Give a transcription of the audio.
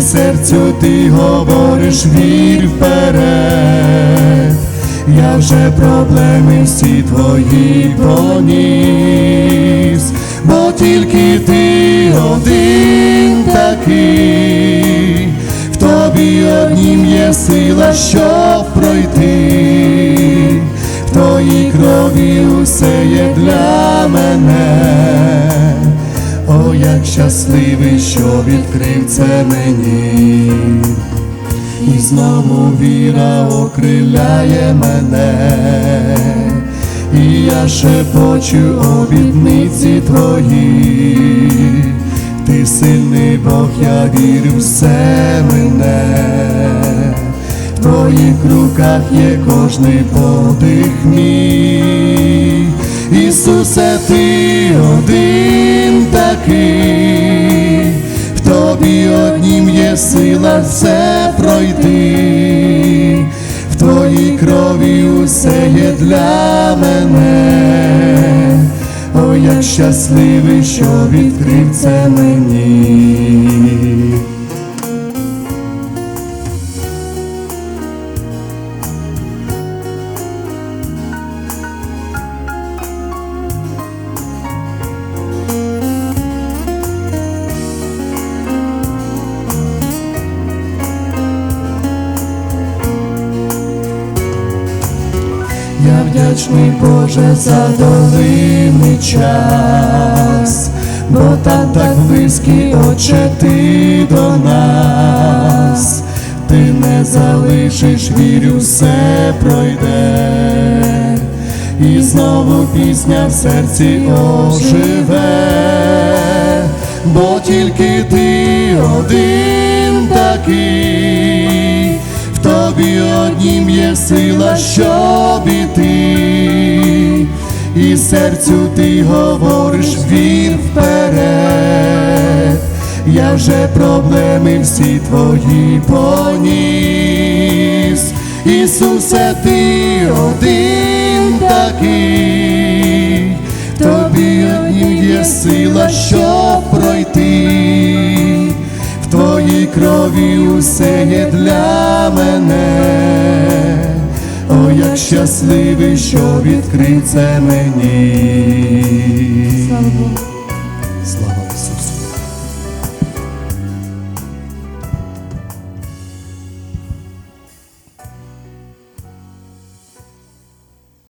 серцю ти говориш, вір вперед. Я вже проблеми всі твої поніс, бо тільки ти один такий, в тобі однім є сила, щоб пройти, в твоїй крові усе є для мене. Як щасливий, що відкрив це мені, і знову віра окриляє мене, і я шепочу обітниці твої, ти сильний Бог, я вірю, все мене, в твоїх руках є кожний подих мій. Ісусе, ти один такий, в тобі однім є сила все пройти, в твоїй крові усе є для мене, о, як щасливий, що відкрив це мені. Я вдячний Боже за долинний час, бо там так близький, Отче, ти до нас, ти не залишиш, вірю, все пройде, і знову пісня в серці оживе, бо тільки ти один такий. В тобі однім є сила, щоб іти, і серцю ти говориш, вір вперед, я вже проблеми всі твої поніс, Ісусе, ти один такий, тобі однім є сила, щоб пройти. В твоїй крові усе є для мене, о, як щасливий, що відкрив це мені. Слава Богу.